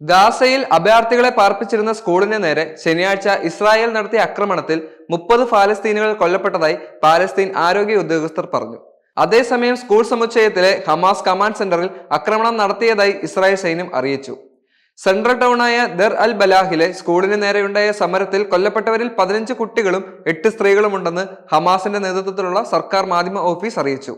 ഗാസയിൽ അഭയാർത്ഥികളെ പാർപ്പിച്ചിരുന്ന സ്കൂളിന് നേരെ ശനിയാഴ്ച ഇസ്രായേൽ നടത്തിയ ആക്രമണത്തിൽ മുപ്പത് ഫാലസ്തീനുകൾ കൊല്ലപ്പെട്ടതായി പാലസ്തീൻ ആരോഗ്യ ഉദ്യോഗസ്ഥർ പറഞ്ഞു. അതേസമയം സ്കൂൾ സമുച്ചയത്തിലെ ഹമാസ് കമാൻഡ് സെന്ററിൽ ആക്രമണം നടത്തിയതായി ഇസ്രായേൽ സൈന്യം അറിയിച്ചു. സെൻട്രൽ ടൗണായ ദർ അൽ ബലാഹിലെ സ്കൂളിന് നേരെയുണ്ടായ സമരത്തിൽ കൊല്ലപ്പെട്ടവരിൽ പതിനഞ്ച് കുട്ടികളും എട്ട് സ്ത്രീകളുമുണ്ടെന്ന് ഹമാസിന്റെ നേതൃത്വത്തിലുള്ള സർക്കാർ മാധ്യമ ഓഫീസ് അറിയിച്ചു.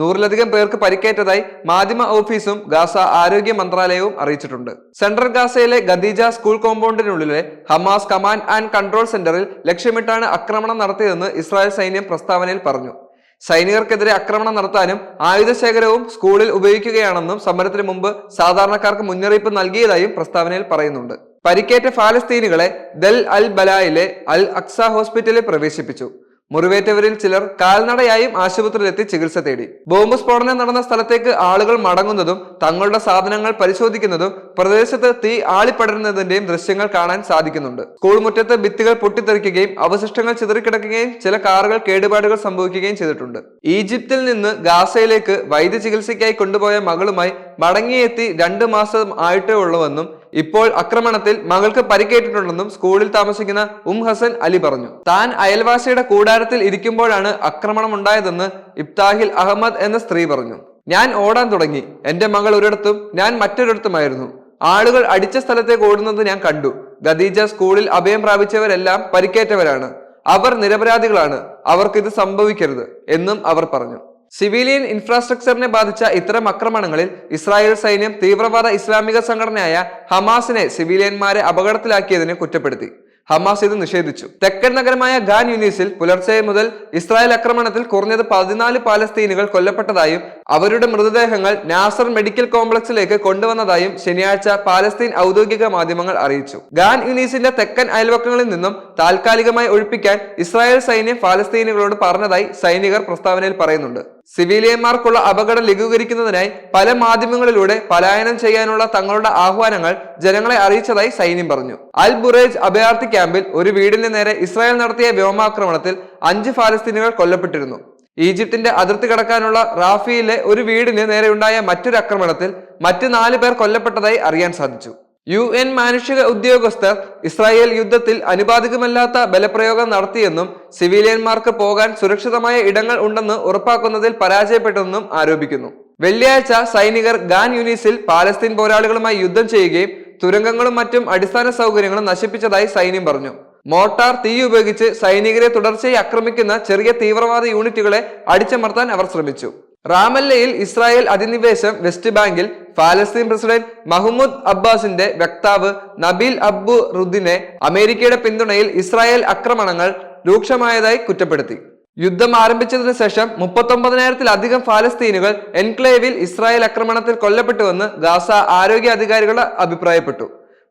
നൂറിലധികം പേർക്ക് പരിക്കേറ്റതായി മാധ്യമ ഓഫീസും ഗാസ ആരോഗ്യ മന്ത്രാലയവും അറിയിച്ചിട്ടുണ്ട്. സെൻട്രൽ ഗാസയിലെ ഗദീജ സ്കൂൾ കോമ്പൗണ്ടിനുള്ളിലെ ഹമാസ് കമാൻഡ് ആൻഡ് കൺട്രോൾ സെന്ററിൽ ലക്ഷ്യമിട്ടാണ് ആക്രമണം നടത്തിയതെന്ന് ഇസ്രായേൽ സൈന്യം പ്രസ്താവനയിൽ പറഞ്ഞു. സൈനികർക്കെതിരെ ആക്രമണം നടത്താനും ആയുധശേഖരവും സ്കൂളിൽ ഉപയോഗിക്കുകയാണെന്നും സമരത്തിന് മുമ്പ് സാധാരണക്കാർക്ക് മുന്നറിയിപ്പ് നൽകിയതായും പ്രസ്താവനയിൽ പറയുന്നുണ്ട്. പരിക്കേറ്റ ഫാലസ്തീനുകളെ ദൽ അൽ ബലായിലെ അൽ അക്സ ഹോസ്പിറ്റലിൽ പ്രവേശിപ്പിച്ചു. മുറിവേറ്റവരിൽ ചിലർ കാൽനടയായും ആശുപത്രിയിലെത്തി ചികിത്സ തേടി. ബോംബ് സ്ഫോടനം നടന്ന സ്ഥലത്തേക്ക് ആളുകൾ മടങ്ങുന്നതും തങ്ങളുടെ സാധനങ്ങൾ പരിശോധിക്കുന്നതും പ്രദേശത്ത് തീ ആളിപ്പടരുന്നതിന്റെയും ദൃശ്യങ്ങൾ കാണാൻ സാധിക്കുന്നുണ്ട്. സ്കൂൾ മുറ്റത്ത് ഭിത്തികൾ പൊട്ടിത്തെറിക്കുകയും അവശിഷ്ടങ്ങൾ ചിതറിക്കിടക്കുകയും ചില കാറുകൾ കേടുപാടുകൾ സംഭവിക്കുകയും ചെയ്തിട്ടുണ്ട്. ഈജിപ്തിൽ നിന്ന് ഗാസയിലേക്ക് വൈദ്യ ചികിത്സയ്ക്കായി കൊണ്ടുപോയ മകളുമായി മടങ്ങിയെത്തി രണ്ടു മാസം ആയിട്ടേ ഉള്ളൂവെന്നും ഇപ്പോൾ ആക്രമണത്തിൽ മകൾക്ക് പരിക്കേറ്റിട്ടുണ്ടെന്നും സ്കൂളിൽ താമസിക്കുന്ന ഉം ഹസൻ അലി പറഞ്ഞു. താൻ അയൽവാസിയുടെ കൂടാരത്തിൽ ഇരിക്കുമ്പോഴാണ് ആക്രമണം ഉണ്ടായതെന്ന് ഇബ്താഹിൽ അഹമ്മദ് എന്ന സ്ത്രീ പറഞ്ഞു. ഞാൻ ഓടാൻ തുടങ്ങി. എന്റെ മകൾ ഒരിടത്തും ഞാൻ മറ്റൊരിടത്തുമായിരുന്നു. ആളുകൾ അടിച്ച സ്ഥലത്തേക്ക് ഓടുന്നത് ഞാൻ കണ്ടു. ഖദീജ സ്കൂളിൽ അഭയം പ്രാപിച്ചവരെല്ലാം പരിക്കേറ്റവരാണ്. അവർ നിരപരാധികളാണ്. അവർക്ക് ഇത് സംഭവിക്കരുത് എന്നും അവർ പറഞ്ഞു. സിവിലിയൻ ഇൻഫ്രാസ്ട്രക്ചറിനെ ബാധിച്ച ഇത്തരം ആക്രമണങ്ങളിൽ ഇസ്രായേൽ സൈന്യം തീവ്രവാദ ഇസ്ലാമിക സംഘടനയായ ഹമാസിനെ സിവിലിയന്മാരെ അപകടത്തിലാക്കിയതിനെ കുറ്റപ്പെടുത്തി. ഹമാസ് ഇത് നിഷേധിച്ചു. തെക്കൻ നഗരമായ ഗാൻ യൂനീസിൽ പുലർച്ചെ മുതൽ ഇസ്രായേൽ ആക്രമണത്തിൽ കുറഞ്ഞത് പതിനാല് പാലസ്തീനുകൾ കൊല്ലപ്പെട്ടതായും അവരുടെ മൃതദേഹങ്ങൾ നാസർ മെഡിക്കൽ കോംപ്ലക്സിലേക്ക് കൊണ്ടുവന്നതായും ശനിയാഴ്ച പാലസ്തീൻ ഔദ്യോഗിക മാധ്യമങ്ങൾ അറിയിച്ചു. ഗാൻ യുനീസിന്റെ തെക്കൻ അയൽവക്കങ്ങളിൽ നിന്നും താൽക്കാലികമായി ഒഴിപ്പിക്കാൻ ഇസ്രായേൽ സൈന്യം പാലസ്തീനുകളോട് പറഞ്ഞതായി സൈനികർ പ്രസ്താവനയിൽ പറയുന്നുണ്ട്. സിവിലിയന്മാർക്കുള്ള അപകടം ലഘൂകരിക്കുന്നതിനായി പല മാധ്യമങ്ങളിലൂടെ പലായനം ചെയ്യാനുള്ള തങ്ങളുടെ ആഹ്വാനങ്ങൾ ജനങ്ങളെ അറിയിച്ചതായി സൈന്യം പറഞ്ഞു. അൽ ബുറേജ് അഭയാർത്ഥി ക്യാമ്പിൽ ഒരു വീടിന് നേരെ ഇസ്രായേൽ നടത്തിയ വ്യോമാക്രമണത്തിൽ അഞ്ച് ഫാലസ്തീനുകൾ കൊല്ലപ്പെട്ടിരുന്നു. ഈജിപ്തിന്റെ അതിർത്തി കടക്കാനുള്ള റാഫിയിലെ ഒരു വീടിന് നേരെയുണ്ടായ മറ്റൊരു ആക്രമണത്തിൽ മറ്റ് നാല് പേർ കൊല്ലപ്പെട്ടതായി അറിയാൻ സാധിച്ചു. യു എൻ മാനുഷിക ഉദ്യോഗസ്ഥർ ഇസ്രായേൽ യുദ്ധത്തിൽ അനുപാതികമല്ലാത്ത ബലപ്രയോഗം നടത്തിയെന്നും സിവിലിയന്മാർക്ക് പോകാൻ സുരക്ഷിതമായ ഇടങ്ങൾ ഉണ്ടെന്ന് ഉറപ്പാക്കുന്നതിൽ പരാജയപ്പെട്ടെന്നും ആരോപിക്കുന്നു. വെള്ളിയാഴ്ച സൈനികർ ഗാൻ യൂനിസിൽ പാലസ്തീൻ പോരാളികളുമായി യുദ്ധം ചെയ്യുകയും തുരങ്കങ്ങളും മറ്റും അടിസ്ഥാന സൗകര്യങ്ങളും നശിപ്പിച്ചതായി സൈന്യം പറഞ്ഞു. മോട്ടാർ തീ ഉപയോഗിച്ച് സൈനികരെ തുടർച്ചയായി ആക്രമിക്കുന്ന ചെറിയ തീവ്രവാദ യൂണിറ്റുകളെ അടിച്ചമർത്താൻ അവർ ശ്രമിച്ചു. റാമല്ലയിൽ ഇസ്രായേൽ അധിനിവേശം വെസ്റ്റ് ബാങ്കിൽ ഫാലസ്തീൻ പ്രസിഡന്റ് മഹ്മൂദ് അബ്ബാസിന്റെ വക്താവ് നബീൽ അബ്ബു റുദ്ദിനെ അമേരിക്കയുടെ പിന്തുണയിൽ ഇസ്രായേൽ ആക്രമണങ്ങൾ രൂക്ഷമായതായി കുറ്റപ്പെടുത്തി. യുദ്ധം ആരംഭിച്ചതിനു ശേഷം മുപ്പത്തൊമ്പതിനായിരത്തിലധികം ഫാലസ്തീനുകൾ എൻക്ലേവിൽ ഇസ്രായേൽ ആക്രമണത്തിൽ കൊല്ലപ്പെട്ടുവെന്ന് ഗാസ ആരോഗ്യ അധികാരികൾ അഭിപ്രായപ്പെട്ടു.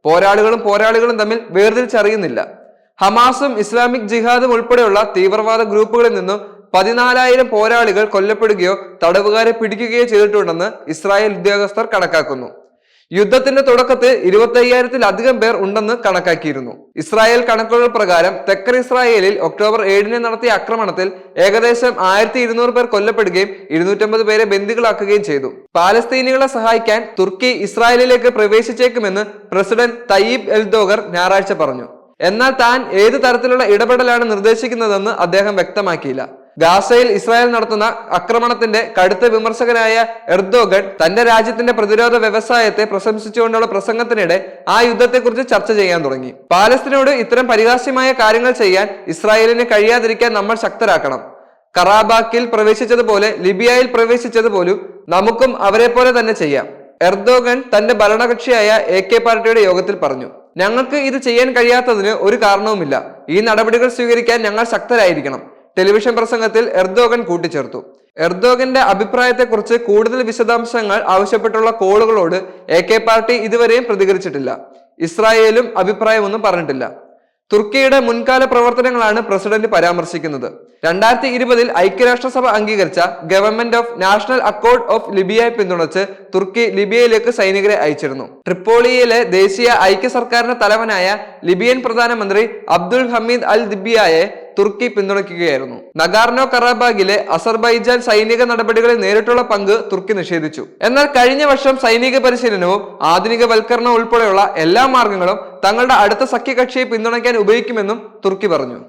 പോരാളികളും പോരാളികളും തമ്മിൽ വേർതിരിച്ചറിയുന്നില്ല. ഹമാസും ഇസ്ലാമിക് ജിഹാദും ഉൾപ്പെടെയുള്ള തീവ്രവാദ ഗ്രൂപ്പുകളിൽ നിന്നും പതിനാലായിരം പോരാളികൾ കൊല്ലപ്പെടുകയോ തടവുകാരെ പിടിക്കുകയോ ചെയ്തിട്ടുണ്ടെന്ന് ഇസ്രായേൽ ഉദ്യോഗസ്ഥർ കണക്കാക്കുന്നു. യുദ്ധത്തിന്റെ തുടക്കത്തിൽ ഇരുപത്തി അയ്യായിരത്തിലധികം പേർ ഉണ്ടെന്ന് കണക്കാക്കിയിരുന്നു. ഇസ്രായേൽ കണക്കുകൾ പ്രകാരം തെക്കൻ ഇസ്രായേലിൽ ഒക്ടോബർ ഏഴിന് നടത്തിയ ആക്രമണത്തിൽ ഏകദേശം ആയിരത്തി ഇരുന്നൂറ് പേർ കൊല്ലപ്പെടുകയും ഇരുന്നൂറ്റമ്പത് പേരെ ബന്ദികളാക്കുകയും ചെയ്തു. പാലസ്തീനികളെ സഹായിക്കാൻ തുർക്കി ഇസ്രായേലിലേക്ക് പ്രവേശിച്ചേക്കുമെന്ന് പ്രസിഡന്റ് തയ്യീബ് എൽദോഗർ ഞായറാഴ്ച പറഞ്ഞു. എന്നാൽ താൻ ഏത് തരത്തിലുള്ള ഇടപെടലാണ് നിർദ്ദേശിക്കുന്നതെന്ന് അദ്ദേഹം വ്യക്തമാക്കിയില്ല. ഗാസയിൽ ഇസ്രായേൽ നടത്തുന്ന ആക്രമണത്തിന്റെ കടുത്ത വിമർശകനായ എർദോഗൻ തന്റെ രാജ്യത്തിന്റെ പ്രതിരോധ വ്യവസായത്തെ പ്രശംസിച്ചുകൊണ്ടുള്ള പ്രസംഗത്തിനിടെ ആ യുദ്ധത്തെക്കുറിച്ച് ചർച്ച ചെയ്യാൻ തുടങ്ങി. പാലസ്തീനോട് ഇത്തരം പരിഹാസ്യമായ കാര്യങ്ങൾ ചെയ്യാൻ ഇസ്രായേലിന് കഴിയാതിരിക്കാൻ നമ്മൾ ശക്തരാക്കണം. കറാബാക്കിൽ പ്രവേശിച്ചതുപോലെ ലിബിയയിൽ പ്രവേശിച്ചതുപോലും നമുക്കും അവരെ പോലെ തന്നെ ചെയ്യാം. എർദോഗൻ തന്റെ ഭരണകക്ഷിയായ എ കെ പാർട്ടിയുടെ യോഗത്തിൽ പറഞ്ഞു. ഞങ്ങൾക്ക് ഇത് ചെയ്യാൻ കഴിയാത്തതിന് ഒരു കാരണവുമില്ല. ഈ നടപടികൾ സ്വീകരിക്കാൻ ഞങ്ങൾ ശക്തരായിരിക്കണം. ടെലിവിഷൻ പ്രസംഗത്തിൽ എർദോഗൻ കൂട്ടിച്ചേർത്തു. എർദോഗന്റെ അഭിപ്രായത്തെക്കുറിച്ച് കൂടുതൽ വിശദാംശങ്ങൾ ആവശ്യപ്പെട്ടുള്ള കോളുകളോട് എ കെ പാർട്ടി ഇതുവരെയും പ്രതികരിച്ചിട്ടില്ല. ഇസ്രായേലും അഭിപ്രായമൊന്നും പറഞ്ഞിട്ടില്ല. തുർക്കിയുടെ മുൻകാല പ്രവർത്തനങ്ങളാണ് പ്രസിഡന്റ് പരാമർശിക്കുന്നത്. രണ്ടായിരത്തി ഇരുപതിൽ ഐക്യരാഷ്ട്രസഭ അംഗീകരിച്ച government of national accord of ലിബിയയെ പിന്തുണച്ച് തുർക്കി ലിബിയയിലേക്ക് സൈനികരെ അയച്ചിരുന്നു. ട്രിപ്പോളിയയിലെ ദേശീയ ഐക്യ സർക്കാരിന്റെ തലവനായ ലിബിയൻ പ്രധാനമന്ത്രി അബ്ദുൾ ഹമീദ് അൽ ദിബിയായെ തുർക്കി പിന്തുണയ്ക്കുകയായിരുന്നു. നഗാർനോ കറാബാഗിലെ അസർബൈജാൻ സൈനിക നടപടികളിൽ നേരിട്ടുള്ള പങ്ക് തുർക്കി നിഷേധിച്ചു. എന്നാൽ കഴിഞ്ഞ വർഷം സൈനിക പരിശീലനവും ആധുനികവൽക്കരണവും ഉൾപ്പെടെയുള്ള എല്ലാ മാർഗങ്ങളും തങ്ങളുടെ അടുത്ത സഖ്യകക്ഷിയെ പിന്തുണയ്ക്കാൻ ഉപയോഗിക്കുമെന്നും തുർക്കി പറഞ്ഞു.